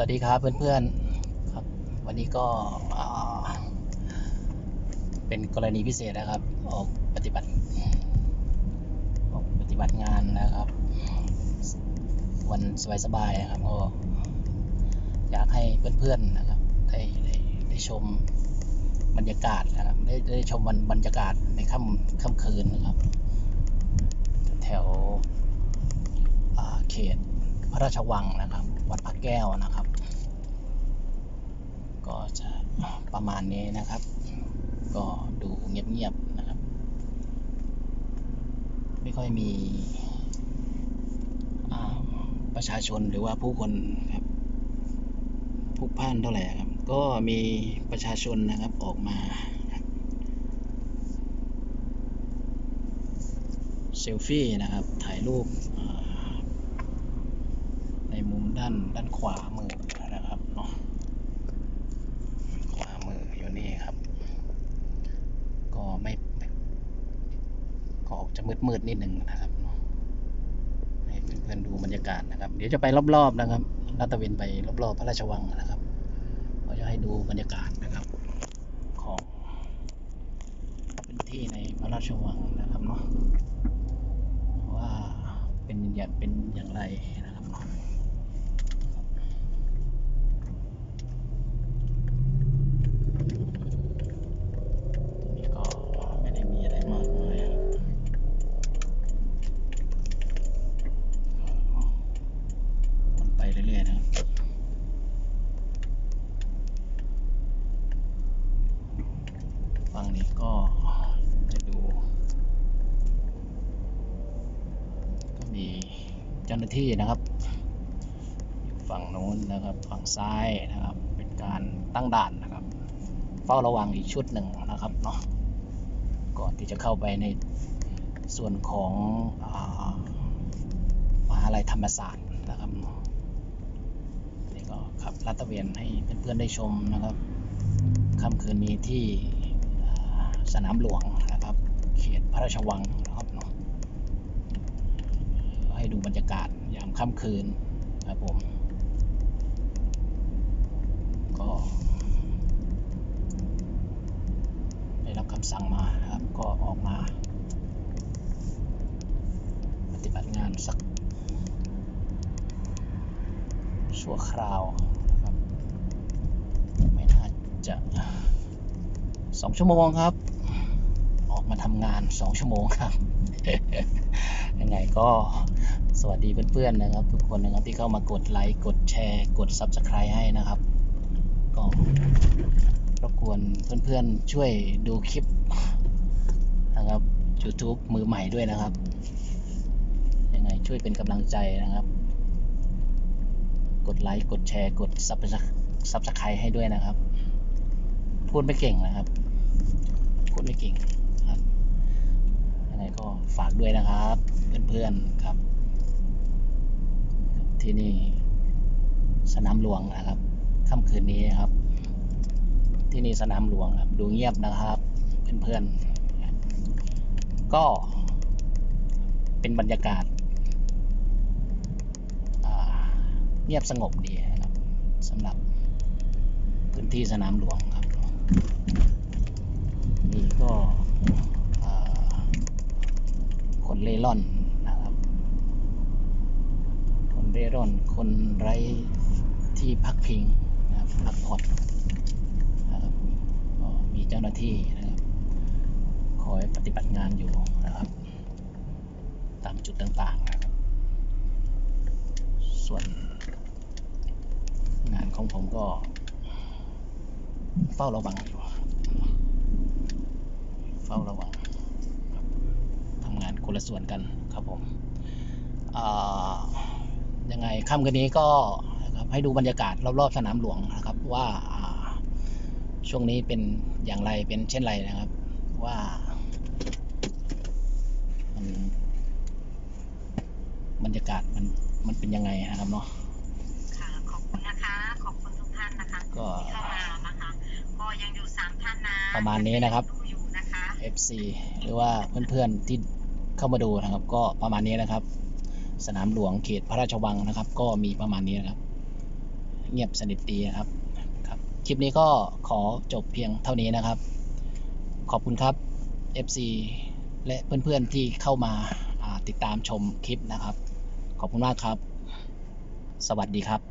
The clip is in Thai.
สวัสดีครับเพื่อนๆครับ วันนี้ก็เป็นกรณีพิเศษนะครับ ออกปฏิบัติออกปฏิบัติงานนะครับ วันสบายๆนะครับก็อยากให้เพื่อนๆนะครับได้ได้ได้ชมบรรยากาศนะครับได้ได้ชมวันบรรยากาศในค่ำค่ำคืนนะครับ แถวเขตพระราชวังนะครับ วัดพระแก้วนะครับ ก็จะประมาณนี้นะครับ ก็ดูเงียบๆนะครับ ไม่ค่อยมีประชาชนหรือว่าผู้คนครับพลุกพล่านเท่าไหร่ครับ ก็มีประชาชนนะครับออกมาเซลฟี่นะครับถ่ายรูปในมุมด้านด้านขวามือนะครับเนาะ ขวามืออยู่นี่ครับ ก็ไม่ก็ออก จะมืดๆนิดหนึ่งนะครับให้เพื่อนๆดูบรรยากาศนะครับ เดี๋ยวจะไปรอบๆนะครับลาดตระเวนไปรอบๆพระราชวังนะครับก็จะให้ดูบรรยากาศนะครับ ของพื้นที่ในพระราชวังนะครับเนาะว่าเป็นอย่างเป็นอย่างไรนะครับเนาะ ตรงนี้ก็ไม่ได้มีอะไรมากมายครับมันไปเรื่อยๆนะครับ ฝั่งนี้ก็จะดู ก็มีเจ้าหน้าที่นะครับอยู่ฝั่งโน้นนะครับ ฝั่งซ้ายนะครับ เป็นการตั้งด่านนะครับ เฝ้าระวังอีกชุดหนึ่งนะครับเนาะก่อนที่จะเข้าไปในส่วนของอามหาลัยธรรมศาสตร์นะครับนี่ก็ขับลาดตระเวนให้เพื่อนๆได้ชมนะครับค่ำคืนนี้ที่ สนามหลวงนะครับ เขตพระราชวังนะครับเนาะให้ดูบรรยากาศยามค่ำคืนครับผม ก็ได้รับคำสั่งมานะครับ ก็ออกมา ปฏิบัติงานสัก ชั่วคราวนะครับ ไม่น่าจะสองชั่วโมงครับ ออกมาทำงานสองชั่วโมงครับยังไงก็สวัสดีเพื่อนๆนะครับ ทุกคนนะครับที่เข้ามากดไลค์กดแชร์ กด Subscribe ให้นะครับ ก็รบกวนเพื่อนๆช่วยดูคลิปนะครับ YouTube มือใหม่ด้วยนะครับยังไงช่วยเป็นกำลังใจนะครับ กดไลค์กดแชร์กดซับซับสไครต์ให้ด้วยนะครับ พูดไม่เก่งนะครับ พูดไม่เก่ง ก็ฝากด้วยนะครับ เพื่อนๆครับ ที่นี่ สนามหลวงนะครับค่ำคืนนี้ครับ ที่นี่สนามหลวงครับ ดูเงียบนะครับ เพื่อนๆ ก็เป็นบรรยากาศาเงียบสงบดีนะครับสำหรับพื้นที่สนามหลวงครับ นี่ก็ คนเล่ร่อนนะครับ คนเร่ร่อน คนไร้ที่พักพิงนะครับพักผ่อนนะครับก็มีเจ้าหน้าที่นะครับคอยปฏิบัติงานอยู่นะครับ ตามจุดต่างๆนะครับ ส่วนงานของผมก็เฝ้าระวังอยู่ เฝ้าระวัง คนละส่วนกันครับผมอ่ายังไงค่ำคืนนี้ก็นะครับให้ดูบรรยากาศรอบๆสนามหลวงนะครับว่าอ่าช่วงนี้เป็นอย่างไรเป็นเช่นไรนะครับ ว่ามันบรรยากาศมันมันเป็นยังไงนะครับเนาะค่ะขอบคุณนะคะ ขอบคุณทุกท่านนะคะก็ที่เข้ามานะคะก็ยังอยู่สามท่านนะประมาณนี้นะครับดูอยู่นะคะ FC หรือว่าเพื่อนๆที่ เข้ามาดูนะครับ ก็ประมาณนี้นะครับ สนามหลวงเขตพระราชวังนะครับ ก็มีประมาณนี้นะครับ เงียบสนิทดีนะครับครับ คลิปนี้ก็ขอจบเพียงเท่านี้นะครับ ขอบคุณครับ FC และเพื่อนๆที่เข้ามาาติดตามชมคลิปนะครับ ขอบคุณมากครับ สวัสดีครับ